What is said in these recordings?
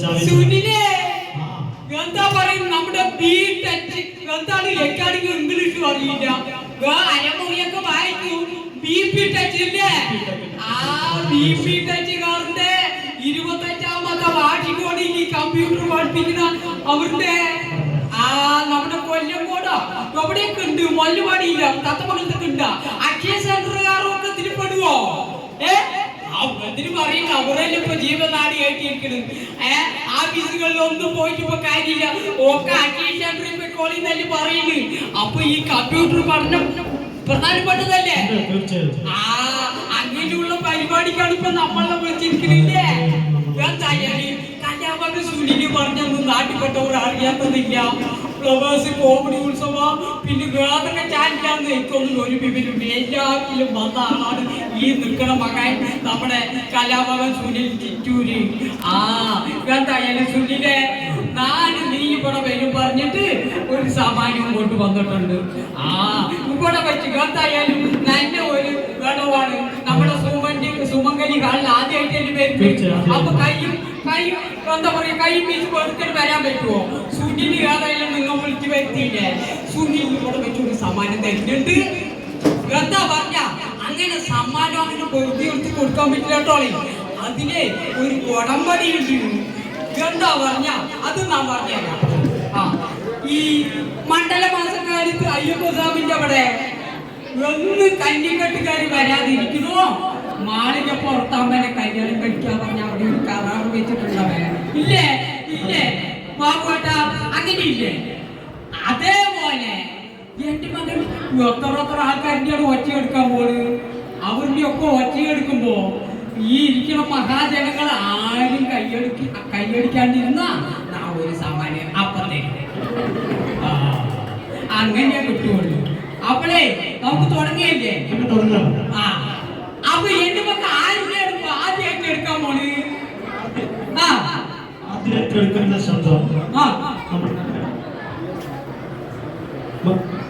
സുനിലേ ആ. എന്താ പറയും നമ്മുടെ ബി ടച്ച് എന്താണ് എക്കാണെങ്കിൽ ഇംഗ്ലീഷ് അറിയില്ല. വേ അരമൊഴിയൊക്കെ വായിക്കും. ബി പി ടച്ച് ഇല്ലേ ആ ബി പി ടച്ചുകാരന്റെ ഇരുപത്തഞ്ചാമത്തെ വാർഷികോടെ ഈ കമ്പ്യൂട്ടർ പഠിപ്പിക്കുന്ന അവരുടെ. ആ നമ്മുടെ കൊല്ലംകോടോ എവിടെയൊക്കെ ഉണ്ട്. മല്ലുപാടിയില്ല തത്തമംഗലത്തൊക്കെ ഉണ്ട്. അക്ഷയ സെന്റർ അവത്തിന് പറയും അവരല്ലേ ഇപ്പൊ ജീവനാടി ആയിട്ടിരിക്കണത് ഏ ആഫീസുകളിൽ ഒന്നും പോയിട്ട് ഇപ്പൊ കാര്യമില്ല. ഒക്കെ പോയിക്കോളി എന്നല്ലേ പറയുന്നു അപ്പൊ ഈ കമ്പ്യൂട്ടർ പഠനം പ്രധാനപ്പെട്ടതല്ലേ? ആ അങ്ങനെയുള്ള പരിപാടിക്കാണ് ഇപ്പൊ നമ്മളെ വിളിച്ചിരിക്കുന്നില്ലേ എന്തായാലും കല്യാണ സുനിൽ പറഞ്ഞൊന്നും നാട്ടിൽപ്പെട്ടവർ അറിയാത്തതില്ല. ഫ്ലവേഴ്സ് കോമഡി ഉത്സവം. പിന്നെ വേറൊക്കെ ചാനലാന്ന് എനിക്കൊന്നും ഒരു വിവരമില്ല എല്ലാത്തിലും വന്ന ആളാണ് ഈ നിൽക്കണ മകൻ നമ്മുടെ കലാഭവൻ സുനിൽ ചിറ്റൂര്. ആ എന്തായാലും സുനിലെ നാല് നീ ഇവിടെ വരും പറഞ്ഞിട്ട് ഒരു സാമാന്യം കൊണ്ട് വന്നിട്ടുണ്ട്. ആ ഇവിടെ വെച്ച് എന്തായാലും നല്ല ഒരു ഗണമാണ്. നമ്മുടെ സുമംഗലി കാലിൽ ആദ്യമായിട്ട് വരുന്നത് തീർച്ചയായും. അപ്പൊ കൈയും കൈയും എന്താ പറയാ കൈയും വീശ് കൊടുത്തിട്ട് വരാൻ പറ്റുമോ? സുനിൽ ഏതായാലും നിങ്ങൾ വിളിച്ചു വരുത്തിയില്ലേ? സുനിൽ ഇവിടെ വെച്ച് ഒരു സമ്മാനം തരുന്നുണ്ട്. എന്താ പറഞ്ഞ? അങ്ങനെ സമ്മാനം അങ്ങനെ വെറുതെ എടുത്ത് കൊടുക്കാൻ പറ്റില്ല കേട്ടോളെ അതിനെ ഒരു ഉടമ്പടി ഉണ്ട് എന്താ പറഞ്ഞ? അത് നാം പറഞ്ഞുതരാം. ആ ഈ മണ്ഡല മാസക്കാലത്ത് അയ്യപ്പ സ്വാമിന്റെ അവിടെ ഒന്ന് കന്നിക്കെട്ടുകാർ വരാതിരിക്കണോ മാളിക പുറത്താമ്പനെ കല്യാണം കഴിക്കാൻ പറഞ്ഞ അവിടെ ഒരു കരാറ് വെച്ചിട്ടുള്ളവേ ഇല്ലേ? ഇല്ലേ? പാവട്ട അങ്ങനെ ഇല്ലേ അതേപോലെ എന്റെ മകൻ എത്ര എത്ര ആൾക്കാരുടെ ഒച്ചയെടുക്കാൻ പോണ്? അവരുടെ ഒക്കെ ഒച്ചയെടുക്കുമ്പോ ഈ ഇരിക്കുന്ന മഹാജനങ്ങൾ ആരും കയ്യടിക്ക് കയ്യടിക്കാണ്ടിരുന്ന നാ ഒരു സാമാന്യം അപ്പത്തേക്ക് ആ, അങ്ങനെ കിട്ടുള്ളൂ. അപ്പോഴേ നമുക്ക് തുടങ്ങിയല്ലേ? തുടങ്ങാം. ആ അപ്പൊ എന്റെ മക്ക ആരുടെ എടുക്കും ആദ്യമായിട്ട് എടുക്കാൻ പോണ് ആ എടുക്കുന്ന ശബ്ദം.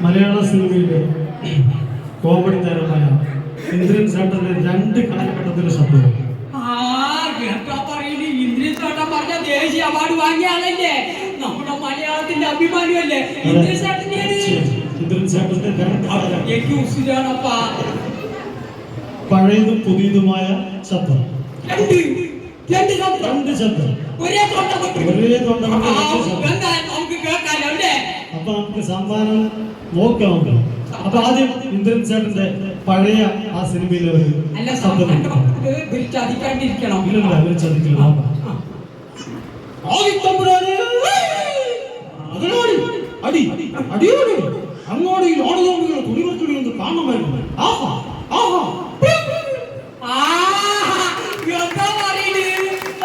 മലയാള സിനിമയിലെ കോമഡി താരമായ ഇന്ദ്രൻ ചേട്ടന്റെ രണ്ട് കാലഘട്ടത്തിലെ ശബ്ദം. ഇന്ദ്രൻ ചേട്ടൻ പറഞ്ഞ ദേശീയ അവാർഡ് വാങ്ങിയ ആളല്ലേ? നമ്മുടെ മലയാളത്തിന്റെ അഭിമാനമല്ലേ ഇന്ദ്രൻ ഇന്ദ്രൻ ചേട്ടന്റെ പഴയതും പുതിയതുമായ ശബ്ദം. രണ്ട് ശബ്ദം. ഒരേ തൊണ്ട ഒരേ തൊണ്ട നമുക്ക് കേൾക്കാലോ അല്ലേ? അപ്പൊ നമുക്ക് സമ്മാനം നോക്കാം. അപ്പൊ ആദ്യം ഇന്ദ്രൻ ചേട്ടന്റെ പഴയ ആ സിനിമയിലെ ഒരു ആദിത്തമ്പുരാനെ! അതിനോടി അടി അടിയോടി. അങ്ങോട്ട് ഈ ഓണനോമ്പുകൾ തുണിവർത്തുള്ളി ഒന്ന് കാണണമായിരുന്നു ആഹാ ആഹാ ആ, എന്താ പറയണേ?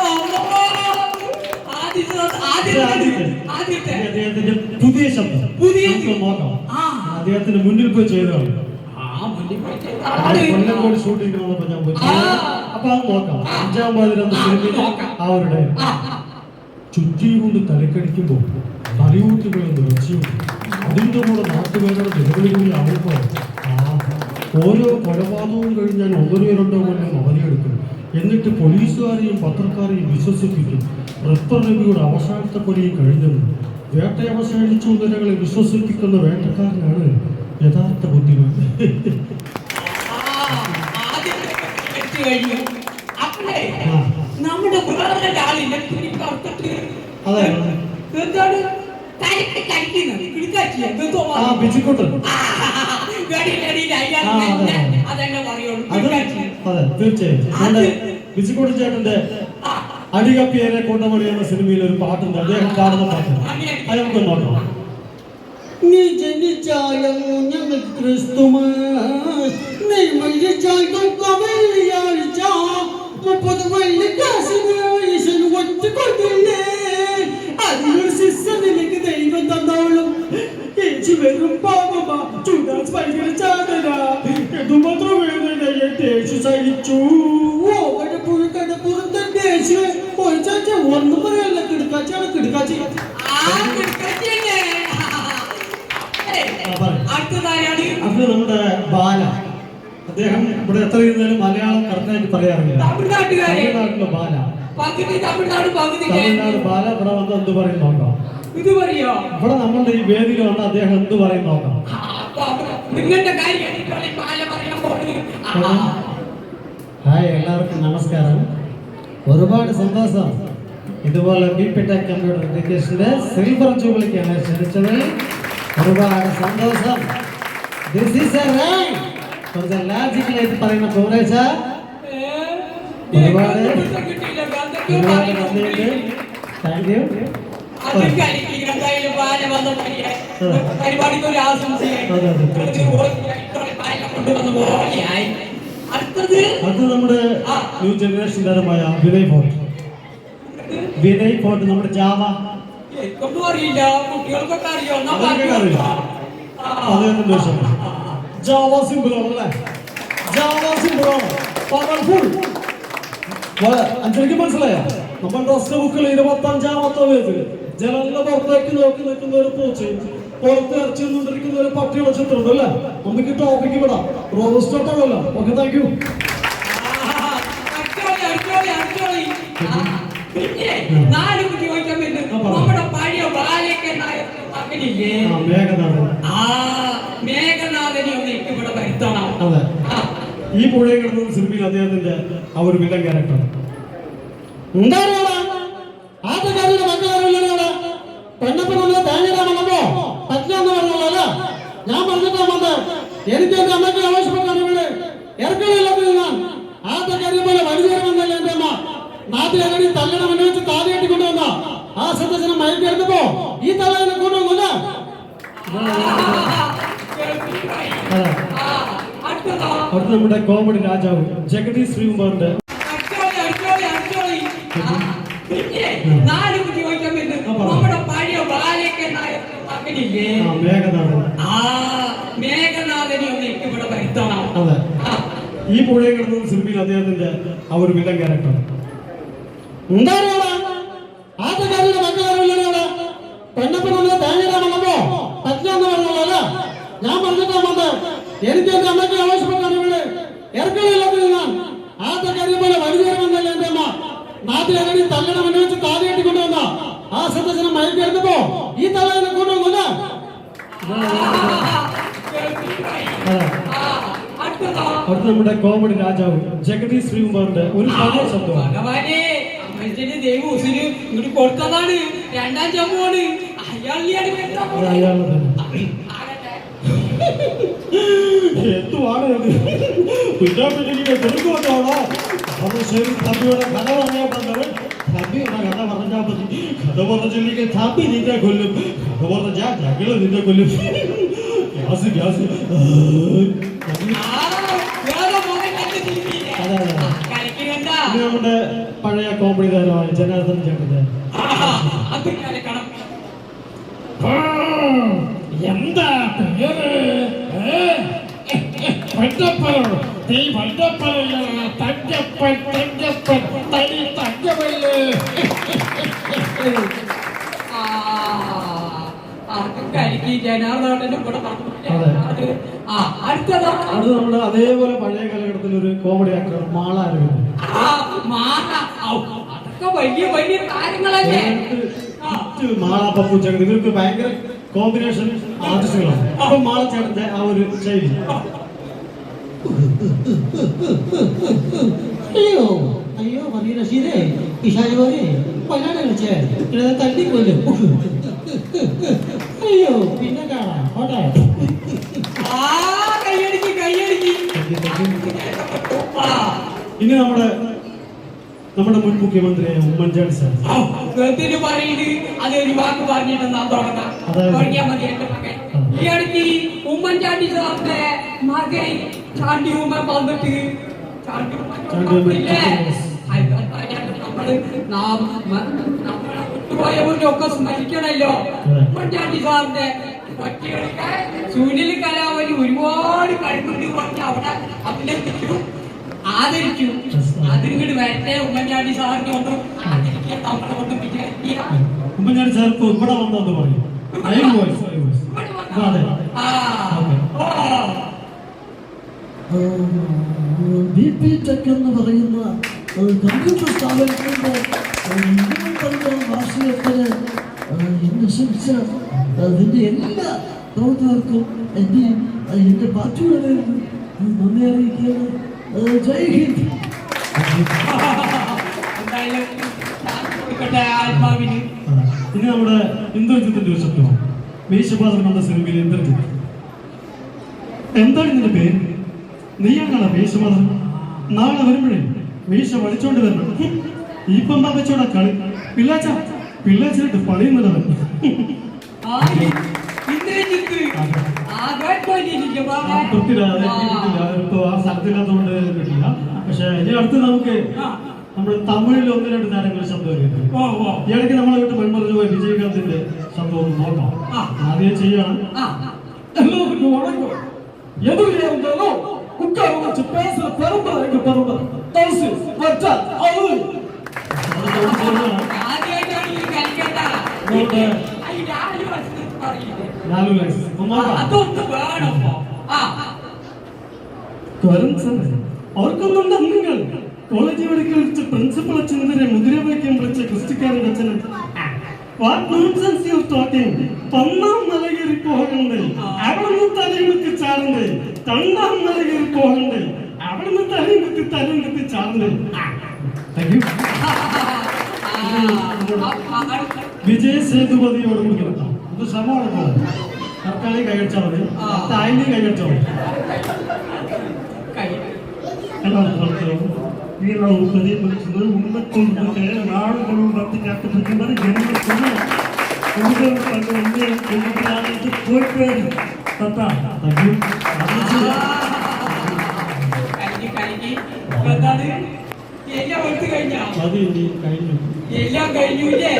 അമ്മോ. ആദ്യത്തെ ഇത് ആദ്യത്തെ ആദ്യത്തെ. ആദ്യത്തെ ഇത് അദ്ദേഹത്തിന്റെ പുതിയ ശബ്ദം. പുതിയ നോക്കാം. അദ്ദേഹത്തിന്റെ മുന്നിൽ പോയി ചെയ്തതാണ് ഷൂട്ടിംഗ് ഞാൻ പോയി ആ. അപ്പൊ അത് നോക്കാം. അഞ്ചാം പാതിര ആ, ചുറ്റി കൊണ്ട് തലക്കടിക്കുമ്പോൾ തലയൂട്ടുകളെന്ന് വെച്ചും അതിന്റെ കൂടെ നാട്ടുകാരുടെ നിലവിളികളിൽ ആവുമ്പോൾ. ഓരോ കൊലപാതകവും കഴിഞ്ഞാൽ ഒന്നര രണ്ടോ കൊല്ലം എന്നിട്ട് പോലീസുകാരെയും പത്രക്കാരെയും വിശ്വസിപ്പിക്കും. റിപ്പർ രവിയുടെ അവസാനത്തെ കൊലയും കഴിഞ്ഞെന്ന് വേട്ട അവസാനിച്ചു നിലകളെ വിശ്വസിപ്പിക്കുന്ന വേട്ടക്കാരനാണ് യഥാർത്ഥ ബുദ്ധിമാൻ. ആ. നമ്മുടെ അതെ. എന്താണ്? എന്തോ ആ ബിജിക്കോട്ടൻ തീർച്ചയായും. ചേട്ടന്റെ ആ, അടികപ്പിയേറെ കൊണ്ടമണി എന്ന സിനിമയിൽ ഒരു പാട്ടുണ്ട്. അദ്ദേഹം പാടുന്ന പാട്ട് അത് നമുക്ക് നോക്കാം. നീ ജനിച്ചാലും ഞങ്ങൾ ക്രിസ്തുമസ് നീ മുപ്പത് വെള്ളി ചാടല എന്തുമാത്രം ഒഴിച്ചാച്ച ഒന്നും പറയാല്ല കിടക്കാച്ചാണ് കിടക്കാച്ചി. അത് നമ്മുടെ ബാല. അദ്ദേഹം ഇവിടെ എത്ര ഇരുന്നാലും മലയാളം കറക്റ്റായിട്ട് പറയാറില്ല. തമിഴ്നാട്ടിലെ ബാല. തമിഴ്നാട്. ബാല ഇവിടെ വന്ന് എന്ത് പറയും നോക്കാം. ഇത് പറയോ? ഇവിടെ നമ്മളുടെ ഈ വേദിയിൽ വന്ന് അദ്ദേഹം എന്ത് പറയും നോക്കാം. നിങ്ങളുടെ കാര്യം കേട്ടിട്ടുള്ള ഈ പാല പറയാൻ പോകുന്നത്. ആ, ഹായ് എല്ലാവർക്കും നമസ്കാരം. ഒരുപാട് സന്തോഷം. ഇതുപോലെ ബി പി ടെക് കമ്പ്യൂട്ടർ എഡ്യൂക്കേഷന്റെ സിൽവർ ജൂബിലിക്കാണ് ക്ഷണിച്ചത്. ഒരുപാട് സന്തോഷം. ദിസ് ഈസ് എ റാങ്ക് കുറച്ച് ലാജിക്കലായിട്ട് പറയുന്ന കോളേജ ഏ, ഒരുപാട് ഗന്ധം കിട്ടിയില്ല, ഗന്ധം ഒരുപാട് പറയുന്നു. നന്ദിയുണ്ട്. താങ്ക് യു അത് കളിക്ക് ഗ്രന്ഥായാലും പാല വന്ന പരിപാടി. പരിപാടിക്ക് ഒരു ആശംസയായി. പാല കൊണ്ടുവന്ന പോലെയായി. അടുത്തത് അത് നമ്മുടെ ന്യൂ ജനറേഷൻ താരമായ വിനയ് ഫോർട്ട്. വിനയ് ഫോർട്ട് നമ്മുടെ ജാവ. എനിക്കൊന്നും അറിയില്ല. കുട്ടികൾക്കൊക്കെ അറിയോ? അതൊക്കെ. അദ്ദേഹത്തിന്റെ ദോഷം ജാവ സിമ്പിൾ ആണല്ലേ ജാവ സിമ്പിൾ ആണ്. പവർഫുൾ അഞ്ചരക്ക് മനസ്സിലായോ? നമ്മൾ ടെക്സ്റ്റ് ബുക്കിൽ ഇരുപത്തഞ്ചാമത്തെ പേജ് ജനലിന്റെ പുറത്തേക്ക് നോക്കി നിൽക്കുന്ന ഒരു പൂച്ച പുറത്ത് ഇറച്ചി നിന്നിരിക്കുന്ന ഒരു പട്ടിയുടെ ചിത്രമുണ്ട് അല്ലേ? നമുക്ക് ടോപ്പിക്ക് വിടാം റോബസ്റ്റ് ആട്ടമല്ലോ ഓക്കെ താങ്ക് യു പിന്നെ നാല് കുട്ടി ചോദിക്കാൻ പറ്റും ആ, പറ. നമ്മുടെ പഴയ ബാലയ്ക്ക് മകനില്ലേ ആ മേഘനാഥൻ. ആ മേഘനാഥനെ ഒന്ന് എനിക്ക് ഇവിടെ വരുത്തണം. ആ, ഈ പുഴയിൽ കിടന്ന സിനിമയിൽ അദ്ദേഹത്തിന്റെ ആ ഒരു വില്ലൻ ക്യാരക്ടർ ആദ്യകാരുടെ മക്കളാരുള്ളവരാണ് പെണ്ണപ്പനുള്ള തേങ്ങയിടാൻ വന്നപ്പോ പറ്റില്ലെന്ന് പറഞ്ഞല്ലോ ഞാൻ പറഞ്ഞിട്ടാ വന്നത് എനിക്ക് എന്റെ അമ്മയ്ക്ക് ആവശ്യപ്പെട്ടാണ് ഇവിടെ ഇറക്കമില്ലാത്തത് ഞാൻ ആദ്യകാര്യം പോലെ വലിച്ചേരുമെന്നല്ല എന്റെ അമ്മ. നാട്ടിലെങ്ങനെ തല്ലണം എന്ന് വെച്ച് താലി കെട്ടി കൊണ്ടുവന്ന. ആ സന്ദർശനം മയക്കെടുത്തപ്പോ ഈ തള്ളതിനെ കൊണ്ടുവന്നില്ല. ആ, അടുത്തതോ അടുത്ത നമ്മുടെ കോമഡി രാജാവ് ജഗതി ശ്രീകുമാറിന്റെ നാല് ആ മേഘനാഥനെ ഒന്ന് എനിക്ക് ഇവിടെ വരുത്തണം. ഈ പുഴയിൽ കിടന്ന സിനിമയിൽ അദ്ദേഹത്തിന്റെ ആ ഒരു വില്ലൻ ക്യാരക്ടർ ആദ്യകാരുടെ പറ്റില്ലെന്ന് പറഞ്ഞല്ലോ ഞാൻ പറഞ്ഞിട്ടാ എനിക്ക് എന്റെ അമ്മയ്ക്ക് ആവശ്യപ്പെട്ടാണ് ഇവിടെ ഞാൻ ആദ്യകാര്യം പോലെ വലിച്ചേരുമെന്നല്ല എന്റെ അമ്മ. നാട്ടിലങ്ങനെ തല്ലണം എന്ന് വെച്ച് കൊണ്ടുവന്ന ആ സദസ്സിനെ മയക്കെടുത്തപ്പോ ഈ തള്ളതിനെ കൊണ്ടുവന്നില്ല ആ, അടുത്തതോ അടുത്ത നമ്മുടെ കോമഡി രാജാവ് ജഗതി ശ്രീകുമാറിന്റെ ഒരു പഴയ ശബ്ദമാണ്. ദൈവം ഇങ്ങോട്ട് കൊടുത്തതാണ്. രണ്ടാം ജമ്മുവാണ് അത് അയാളുടെ എന്തുവാണ് ഇത്? പിന്നെ പിന്നെ ഇങ്ങനെ കൊടുക്കുമല്ലോ അപ്പൊ ശരി തമ്പിയുടെ കഥ പറയാൻ തമ്പി. ആ, നിന്റെ മോനെ കണ്ട് തിരിഞ്ഞില്ലേ? അതെ, അതെ. കൊല്ലും ഗ്യാസ് ഗ്യാസ് നമ്മുടെ പഴയ കോമഡി താരമായ ജനാർദ്ദൻ ചേട്ടന്റെ. എന്താ നീ തങ്കപ്പൻ തങ്കപ്പൻ തനി തങ്കമല്ലേ അതേപോലെ പഴയ കാലഘട്ടത്തിൽ ഒരു കോമഡി ആക്ടർ മാള അരവിന്ദ് ഇവർക്ക് ഭയങ്കര കോമ്പിനേഷൻ ആർട്ടിസ്റ്റുകളാണ് അപ്പൊ മാള ചേട്ടന്റെ ആ ഒരു ശൈലി അയ്യോ അയ്യോ മതി റഷീദേ ഇഷാജോരെ പല്ലാടെ കളിച്ചേ ഇടത് തല്ലിക്കൊല്ലും അയ്യോ പിന്നെ കാണാം. ഓട്ടെ ആ, കയ്യടിക്ക് കയ്യടിക്ക്. ആ, ഇനി നമ്മുടെ നമ്മുടെ മുൻ മുഖ്യമന്ത്രിയായ ഉമ്മൻചാണ്ടി സാർ. അതായത്? ഉമ്മൻചാണ്ടി സാറിന്റെ മകൻ ചാണ്ടി ഉമ്മൻ വന്നിട്ട് ചാണ്ടി ഉമ്മൻ നാം മ- നമ്മളെ വിട്ടുപോയവരൊക്കെ സ്മരിക്കണല്ലോ. ഉമ്മൻചാണ്ടി സാറിന്റെ സുനിൽ കലാവലി ഒരുപാട് കഴിവുണ്ട് പറഞ്ഞ് അവിടെ അഭിനന്ദിച്ചു. ആദരിച്ചു. അതിങ്ങോട്ട് വരട്ടെ ഉമ്മൻചാണ്ടി സാറിനെ ഒന്നും ആദരിക്കാൻ നമ്മളെ കൊണ്ട് വിചാരിക്കുക. ഉമ്മൻചാണ്ടി സാർ ഇവിടെ വന്നെന്ന് പറയും ലൈവ് വോയിസ് ലൈവ് വോയിസ് അതെ ആ ഓ ബി പി ടെക് എന്ന് പറയുന്ന കമ്പ്യൂട്ടർ സ്ഥാപനത്തിന്റെ ഇന്ത്യൻ പഠിക്കുന്ന വാർഷികത്തിന് എന്നെ ക്ഷണിച്ച എല്ലാ പ്രവർത്തകർക്കും എന്റെ എന്റെ പാർട്ടിയുടെ നന്ദി അറിയിക്കുകയാണ് ജയ് ഹിന്ദ്. ഇനി നമ്മുടെ ഇന്ദ്രജിത്തിന്റെ ഒരു ശബ്ദമാണ് മീശപാത്രം എന്ന സിനിമയിൽ ഇന്ദ്രജിത്ത്. എന്താണ് ഇതിന്റെ പേര്? നീയാണോ മീശപാത്രം നാളെ വരുമ്പോഴേ. മീശ വലിച്ചോണ്ട് വരണം ഇപ്പം പപ്പച്ചോടെ കളി. പിള്ളാച്ച പിള്ളാച്ചിട്ട് പണിയുന്നതാണ് സ്ഥലത്തില്ലാത്തതുകൊണ്ട് ഇനി അടുത്ത് നമുക്ക് നമ്മൾ തമിഴിൽ ഒന്ന് രണ്ട് താരങ്ങൾ ശബ്ദം ഇടയ്ക്ക് നമ്മളെ വിട്ട് മൺമറഞ്ഞു പോയി വിജയകാന്തിന്റെ ശബ്ദം നോക്കാം ആദ്യം ചെയ്യണം എല്ലാവർക്കും உட்கார வச்சு பேசுற பெரும்பரை எங்க பெரும்பரை தோசு வச்சா அவரு ആദ്യമായിട്ടാണ് ഈ കളിക്കണ്ട നോക്ക്. അതിന്റെ ആര് വശത്ത് പറയില്ലേ നാലു വയസ്സ് ഒന്ന് ആ, നോക്കാം അതൊന്ന് വേണമോ ആ വരും സാർ ഓർക്കുന്നുണ്ട് നിങ്ങൾ കോളേജ് പഠിക്കൽ വെച്ച് പ്രിൻസിപ്പൽ അച്ഛനെതിരെ മുദ്രാവാക്യം വിളിച്ച ക്രിസ്റ്റിക്കാരൻ അച്ഛൻ വാട്ട് നോൺസെൻസ് യു ടോക്കിംഗ് ഒന്നാം നിലയിൽ പോകണ്ടേ. അവിടുന്ന് തലയിണക്ക് ചാടണ്ടേ. രണ്ടാം നിലയിൽ പോകണ്ടേ. അവിടുന്ന് തലയിണക്ക് തലയിണക്ക് ചാടണ്ടേ. വിജയ് സേതുപതിയോട് കൂടി കേൾക്കാം ഇത് ശ്രമമാണ് കർത്താനെ കൈകടിച്ചാൽ മതി. തായിനെ കൈകടിച്ചാൽ മതി வீரம் முப்பது படிக்கும்போது உண்மைக்கும் நாடு கொள்ளும் பார்த்து காத்துட்டு ஜென்மத்தில் உங்கள் பங்கு வந்து தொண்ணூற்றி போயிட்டு தத்தா എല്ലാം കഴിഞ്ഞൂല്ലേ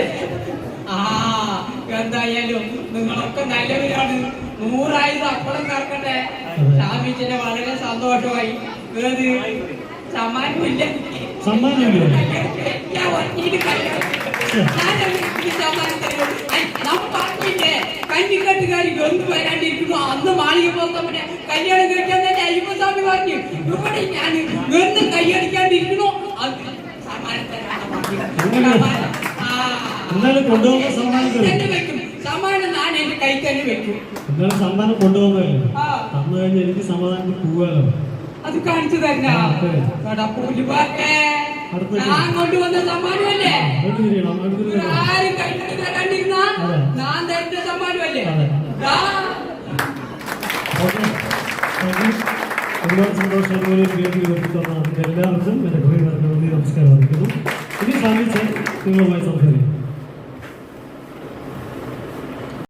ആ എന്തായാലും നിങ്ങളൊക്കെ നല്ലവരാണ് നൂറായത് അപ്പളം നടക്കട്ടെ സ്വാമിജിന്റെ വളരെ സന്തോഷമായി സമ്മാനമില്ല. സമ്മാനമില്ല? ഞാൻ ഒറ്റയ്ക്ക് സമ്മാനം തരുമോ? ഐ, നമ്മ പറഞ്ഞില്ലേ വരാണ്ടിരിക്കുന്നു അന്ന് കല്യാണം കഴിക്കാൻ തന്നെ അയ്യപ്പസ്വാമി പറഞ്ഞു. ഇവിടെ ഞാൻ ഗന്ധു കൈയടിക്കാണ്ടിരിക്കുന്നു അത് സമ്മാനം ഞാൻ എന്റെ കൈ തന്നെ വെക്കും. എന്നാലും സമ്മാനം കൊണ്ടുപോകുന്നതല്ലേ? അന്ന് കഴിഞ്ഞ് എനിക്ക് സമാധാനത്തിൽ പോകാലോ അത് കാണിച്ചു തരണ ഞാൻ കൊണ്ടുവന്ന സമ്മാനമല്ലേ? ആരും കണ്ടിരുന്ന? തരുന്ന സമ്മാനമല്ലേ? ഒരുപാട് സന്തോഷം എല്ലാവർക്കും എന്റെ നമസ്കാരം അറിയിക്കുന്നു ഇനി സാധിച്ച് നിങ്ങളുമായി സംസാരിക്കും.